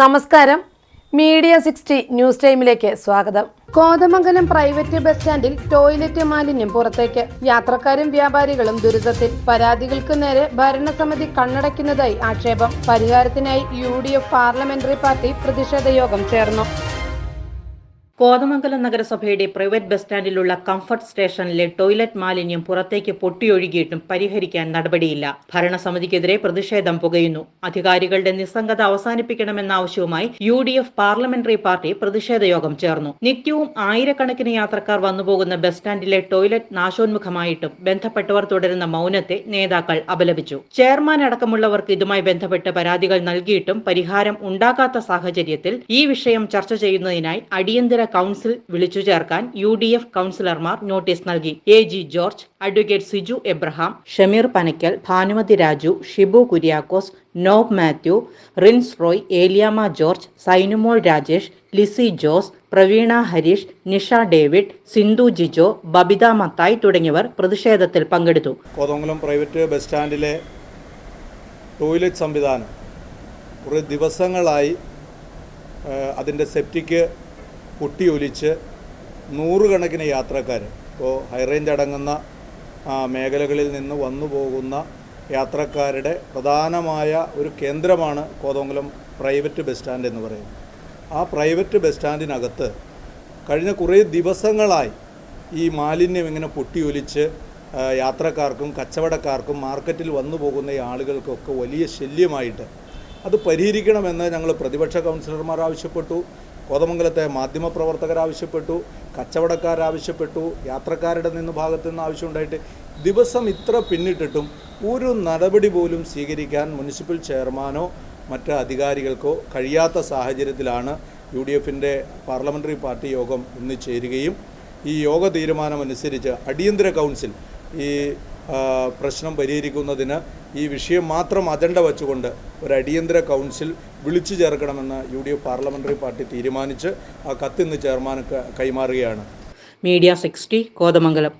നമസ്കാരം. Media sixty news ടൈമിലേക്ക് സ്വാഗതം. കോതമംഗലം പ്രൈവറ്റ് ബസ് സ്റ്റാൻഡിൽ ടോയ്ലറ്റ് മാലിന്യം പുറത്തേക്ക്. യാത്രക്കാരും വ്യാപാരികളും ദുരിതത്തിൽ. പരാതികൾക്ക് നേരെ ഭരണസമിതി കണ്ണടയ്ക്കുന്നതായി ആക്ഷേപം. പരിഹാരത്തിനായി യു പാർലമെന്ററി പാർട്ടി പ്രതിഷേധ യോഗം ചേർന്നു. കോതമംഗലം നഗരസഭയുടെ പ്രൈവറ്റ് ബസ് സ്റ്റാൻഡിലുള്ള കംഫർട്ട് സ്റ്റേഷനിലെ ടോയ്ലറ്റ് മാലിന്യം പുറത്തേക്ക് പൊട്ടിയൊഴുകിയിട്ടും പരിഹരിക്കാൻ നടപടിയില്ല. ഭരണസമിതിക്കെതിരെ പ്രതിഷേധം പുകയുന്നു. അധികാരികളുടെ നിസ്സംഗത അവസാനിപ്പിക്കണമെന്ന ആവശ്യവുമായി U D F parliamentary party പ്രതിഷേധ യോഗം ചേർന്നു. നിത്യവും ആയിരക്കണക്കിന് യാത്രക്കാർ വന്നുപോകുന്ന ബസ് സ്റ്റാൻഡിലെ ടോയ്ലറ്റ് നാശോന്മുഖമായിട്ടും ബന്ധപ്പെട്ടവർ തുടരുന്ന മൗനത്തെ നേതാക്കൾ അപലപിച്ചു. ചെയർമാൻ അടക്കമുള്ളവർക്ക് ഇതുമായി ബന്ധപ്പെട്ട് പരാതികൾ നൽകിയിട്ടും പരിഹാരം ഉണ്ടാകാത്ത സാഹചര്യത്തിൽ ഈ വിഷയം ചർച്ച ചെയ്യുന്നതിനായി അടിയന്തര കൗൺസിൽ വിളിച്ചു ചേർക്കാൻ യു ഡി എഫ് കൗൺസിലർമാർ നോട്ടീസ് നൽകി. A G George advocate Siju Abraham Shameer Panakkal Bhanumathi Raju Shibu Kuriakose Nob Mathew Rins Roy Eliyamma George Sainumol Rajesh Lissy Jose Praveena Harish Nisha David Sindhu Jijo Babitha Mathai തുടങ്ങിയവർ പ്രതിഷേധത്തിൽ പങ്കെടുത്തു. Kothamangalam private bus സ്റ്റാൻഡിലെ toilet സംവിധാനം കുറേ ദിവസങ്ങളായി അതിന്റെ septic പൊട്ടിയൊലിച്ച് നൂറുകണക്കിന് യാത്രക്കാർ. ഇപ്പോൾ ഹൈറേഞ്ച് അടങ്ങുന്ന മേഖലകളിൽ നിന്ന് വന്നു പോകുന്ന യാത്രക്കാരുടെ പ്രധാനമായ ഒരു കേന്ദ്രമാണ് കോതമംഗലം പ്രൈവറ്റ് ബസ് സ്റ്റാൻഡ് എന്ന് പറയുന്നത്. ആ പ്രൈവറ്റ് ബസ് സ്റ്റാൻഡിനകത്ത് കഴിഞ്ഞ കുറേ ദിവസങ്ങളായി ഈ മാലിന്യം ഇങ്ങനെ പൊട്ടിയൊലിച്ച് യാത്രക്കാർക്കും കച്ചവടക്കാർക്കും മാർക്കറ്റിൽ വന്നു പോകുന്ന ആളുകൾക്കൊക്കെ വലിയ ശല്യമായിട്ട്. അത് പരിഹരിക്കണമെന്ന് ഞങ്ങൾ പ്രതിപക്ഷ കൗൺസിലർമാർ ആവശ്യപ്പെട്ടു. കോതമംഗലത്തെ മാധ്യമപ്രവർത്തകർ ആവശ്യപ്പെട്ടു കച്ചവടക്കാർ ആവശ്യപ്പെട്ടു യാത്രക്കാരുടെ നിന്ന് ഭാഗത്തു നിന്ന് ആവശ്യമുണ്ടായിട്ട് ദിവസം ഇത്ര പിന്നിട്ടിട്ടും ഒരു നടപടി പോലും സ്വീകരിക്കാൻ മുനിസിപ്പൽ ചെയർമാനോ മറ്റ് അധികാരികൾക്കോ കഴിയാത്ത സാഹചര്യത്തിലാണ് യു ഡി എഫിന്റെ പാർലമെന്ററി പാർട്ടി യോഗം ഇന്ന് ചേരുകയും ഈ യോഗ തീരുമാനമനുസരിച്ച് അടിയന്തര കൗൺസിൽ ഈ പ്രശ്നം പരിഹരിക്കുന്നതിന് ഈ വിഷയം മാത്രം അജണ്ട വച്ചുകൊണ്ട് ഒരു അടിയന്തര കൗൺസിൽ വിളിച്ചു ചേർക്കണമെന്ന് U D F parliamentary party തീരുമാനിച്ച് ആ കത്ത് ഇന്ന് ചെയർമാന് കൈമാറുകയാണ്. Media sixty Kothamangalam.